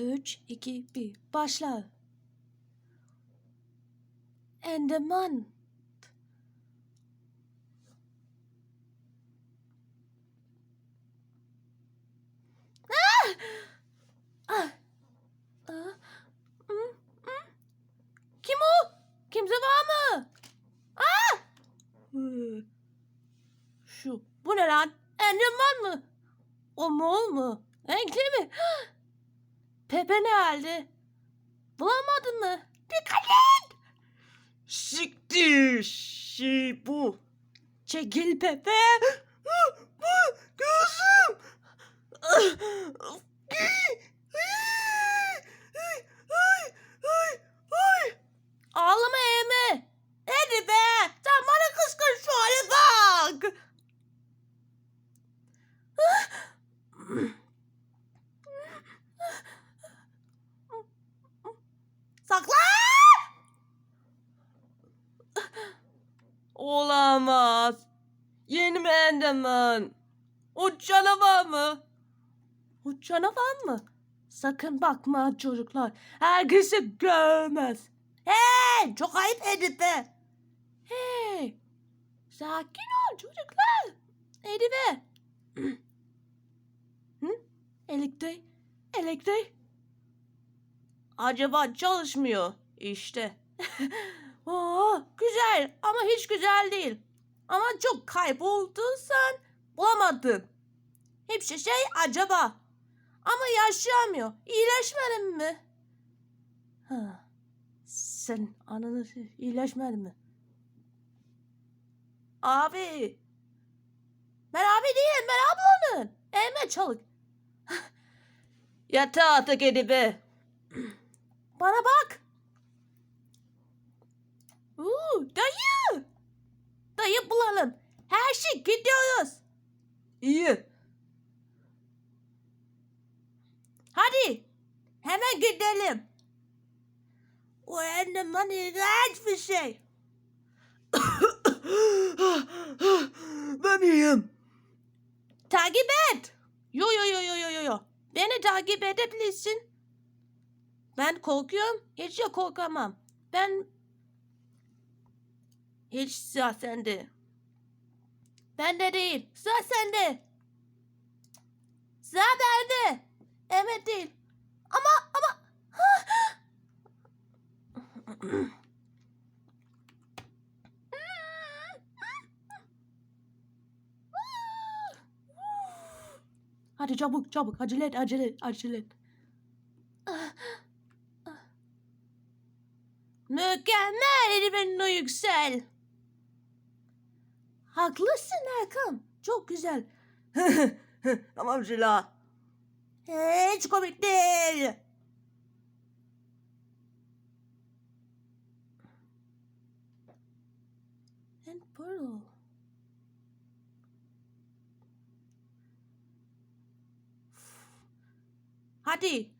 3, 2, 1. Başla. Enderman. Ah! Ah! Ah! Hmm, hmm. Kim o? Kimse var mı? Ah! Hı. Şu. Bu ne lan? Enderman mı? O mor mu? Renkli mi? Pepe ne halde? Bulamadın mı? Dikkat et! Siktir şey bu. Çekil Pepe. Bu gözüm. Ağlama Eme. Hadi be. Sen bana kıskın şu hale bak. Sakla. Olamaz. Yeni mi Enderman? O canavar mı? O canavar mı? Sakın bakma çocuklar. Herkesi görmez. Hey! Çok ayıp edip be. Hey! Sakin ol çocuklar. Edibe. Hı? Elektrik. Elektrik. Acaba çalışmıyor. İşte. Oo, güzel ama hiç güzel değil. Ama çok kaybolduysan bulamadın. Hepsi şey acaba. Ama yaşayamıyor. İyileşmedin mi? Ha. Sen ananı iyileşmedin mi? Abi. Ben abi değilim. Ben ablanın. Elme çalık. Yatağa atak Edibe. Bana bak. Uuu dayı. Dayı bulalım. Her şey gidiyoruz. İyi. Hadi. Hemen gidelim. O enderman iğrenç bir şey. ben iyiyim. Takip et. Yo yo yo yo yo yo yo. Beni takip edebilirsin. Ben korkuyorum. Hiç korkamam. Ben hiç sıra sende. Bende değil. Sıra sende. Sıra bende. Evet değil. Ama ama Hadi çabuk çabuk acele et acele et acele et. Mükemmel Elif'in yüksel. Haklısın Erkan. Çok güzel. tamam Şila. Hiç komik değil. And Pearl. Hadi